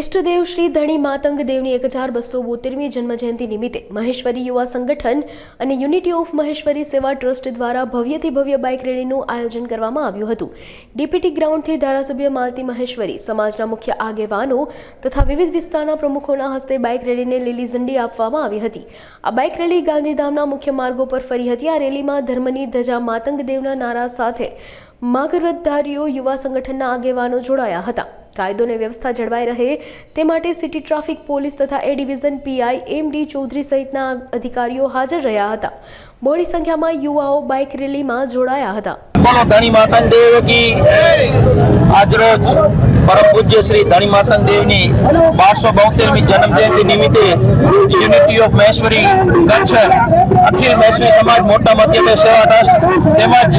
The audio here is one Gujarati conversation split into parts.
ઇષ્ટદેવ શ્રી ધણી માતંગ દેવની એક હજાર બસો બોતેરમી જન્મજયંતિ નિમિત્તે મહેશ્વરી યુવા સંગઠન અને યુનિટી ઓફ મહેશ્વરી સેવા ટ્રસ્ટ દ્વારા ભવ્યથી ભવ્ય બાઇક રેલીનું આયોજન કરવામાં આવ્યું હતું. ડીપીટી ગ્રાઉન્ડથી ધારાસભ્ય માલતી મહેશ્વરી, સમાજના મુખ્ય આગેવાનો તથા વિવિધ વિસ્તારના પ્રમુખોના હસ્તે બાઇક રેલીને લીલી ઝંડી આપવામાં આવી હતી. આ બાઇક રેલી ગાંધીધામના મુખ્ય માર્ગો પર ફરી હતી. આ રેલીમાં ધર્મની ધજા માતંગ દેવના નારા સાથે માગરવતધારીઓ યુવા સંગઠનના આગેવાનો જોડાયા હતા. કાયદો અને વ્યવસ્થા જળવાઈ રહે તે માટે સિટી ટ્રાફિક પોલીસ તથા A division PI M D Chaudhary સહિતના અધિકારીઓ હાજર રહ્યા હતા. બહોળી સંખ્યામાં યુવાઓ બાઇક રેલીમાં જોડાયા હતા. ધણી માતન દેવ કી આજરોજ પરમ પૂજ્ય શ્રી ધણી માતન દેવની બારસો બોતેરમી જન્મ જયંતિ નિમિત્તે યુનિટી ઓફ મહેશ્વરી કચ્છ અખિલ મહેશ્વરી સમાજ મોટા મધ્યમ સેવા ટ્રસ્ટ તેમજ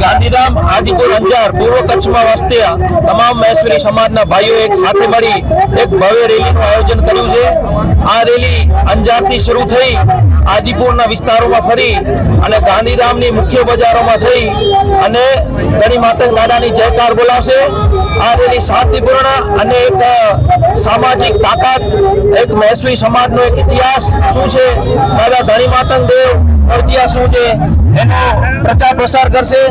ગાંધીધામ આદિપુર અંજાર પૂર્વ કચ્છમાં વસતા તમામ મહેશ્વરી સમાજના ભાઈઓ એક સાથે મળી એક ભવ્ય રેલીનું આયોજન કર્યું છે. આ રેલી અંજારથી શરૂ થઈ આદિપુરના વિસ્તારોમાં ફરી અને ગાંધીધામની મુખ્ય બજારોમાં થઈ અને ઘણી માતંગ દાદાની જયકાર બોલાવશે. આ રેલી શાંતિપૂર્ણ અને એક સામાજિક તાકાત, એક મહેસૂરી સમાજનો એક ઇતિહાસ શું છે? દાદા ધણી માતંગ દેવ ઇતિહાસ શું છે? એનો પ્રચાર પ્રસાર કરશે.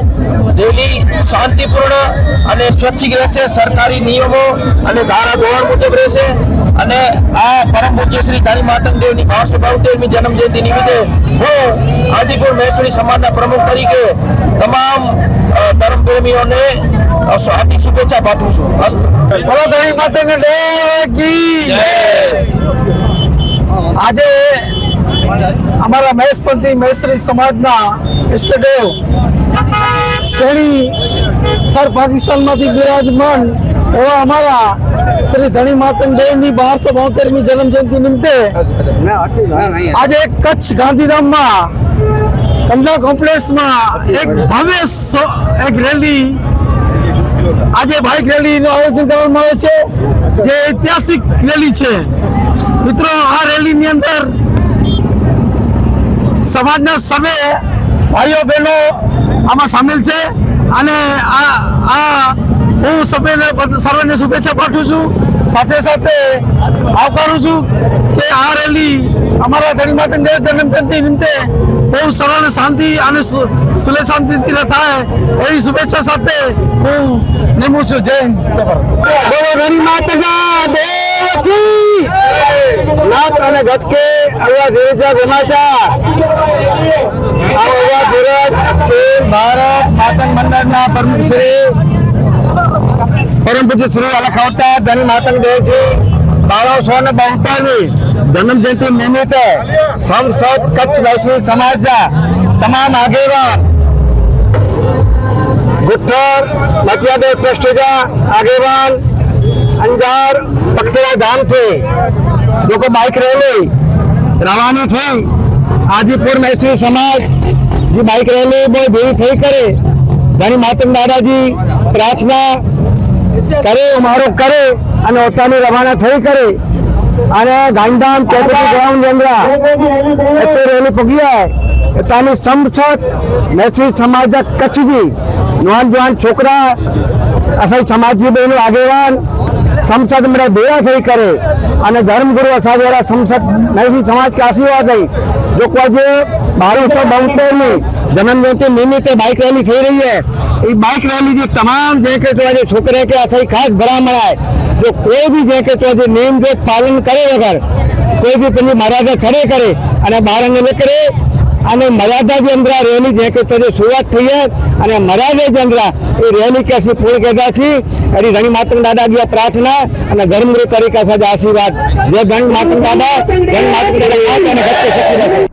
રેલી શાંતિપૂર્ણ અને સ્વચ્છિક રહેશે. સરકારી નિયમો અને ધારા ધોરણ મુજબ રહેશે. અને આ પરમ પૂજ્ય શ્રી ધારી માતંગ દેવની પાંચસો બાવતેરમી જન્મ જયંતિ નિમિત્તે હું આદિપુર મહેશ્વરી સમાજના પ્રમુખ તરીકે તમામ અ, ધર્મપ્રેમીઓને હાર્દિક શુભેચ્છા પાઠવું છું. આજે અમારા મહેશપંથી મહેશ્વરી સમાજના ઇષ્ટદેવ શ્રેણી થર પાકિસ્તાનમાંથી બિરાજમાન એવા અમારા શ્રી ધણી માતંગ બારસો બોતેરમી જન્મ જયંતિ નિમિત્તે આજે કચ્છ ગાંધીધામમાં કંડલા કોમ્પ્લેક્સમાં એક ભવ્ય એક રેલી આજે બાઇક રેલીનું આયોજન કરવામાં આવે છે. જે ઐતિહાસિક રેલી છે. મિત્રો, આ રેલીની અંદર સમાજના સર્વે ભાઈઓ બહેનો આમાં સામેલ છે અને આ આ હું સભ્યને સર્વેને શુભેચ્છા પાઠવું છું. સાથે સાથે આવકારું છું કે આ રેલી અમારા ધણી માતા દેવ જન્મ જયંતિ નિમિત્તે બહુ સરળ, શાંતિ અને સુલે શાંતિથી થાય એવી શુભેચ્છા સાથે હું નિમું છું. જય હિન્દ, જય ભારત. કી અને ગતકે અલ્લા ધીરજા સમાચાર. અલ્લા ધીરજ છે ભારત માતંગ મંડળના પ્રમુખ શ્રી પરમ પૂજ્ય શ્રી અલખાવતા ધન માતંગ દેવજી બારસો ને બાવતાની જન્મ જયંતિ નિમિત્તે સંસદ કચ્છ વૈશ્વિક સમાજના તમામ આગેવાન ગુઠ્ઠર મતિયાદેવ ટ્રસ્ટીના આગેવાન અંજાર પક્ષરા ધામથી લોકો બાઇક રેલી રવાની થઈ. આદિપુર મૈસૂર સમાજ જે બાઇક રેલી બહુ ભેગી થઈ કરે. ઘણી માતમ દાદાજી પ્રાર્થના કરે, અમારો કરે અને પોતાની રવાના થઈ કરે. અને ગાંધીધામ ચોપડી ગ્રાઉન્ડ અંદર એટલે રેલી પગ્યા પોતાની સંસદ મૈસૂર સમાજના કચ્છજી નોજવાન છોકરા, અસલ સમાજની બહેનો આગેવાન સંસદ में ભેગા થઈ કરે અને ધર્મગુરુ અસાધ્યારા સંસદ મહેસી સમાજ કે આશીર્વાદ થઈ જો આજે બારસો બોતેરની જન્મજયંતિ નિમિત્તે બાઇક રેલી થઈ રહી है એ બાઇક રેલી જે તમામ જે કે છોકરે કે અસઈ ખાસ ભરા મળાય. જો કોઈ બી જે કે તો આજે નિયમ જે પાલન કરે વગર, કોઈ બી પેલી મર્યાદા છડે કરે અને બહાર નીકળે અને મર્યાદા જે અંદર આ રેલી જે કે તો જે શરૂઆત થઈ છે અને મર્યાદા જે અંદર એ રેલી કે ਅਸੀਂ પૂર્ણ કરતા છીએ. એની ઘણી માતંગ દાદાજી પ્રાર્થના અને ધર્મગુરુ તરીકે સાથે આશીર્વાદ. જે ઘણ માતંગ દાદા ગણ માતંગ દાદા અને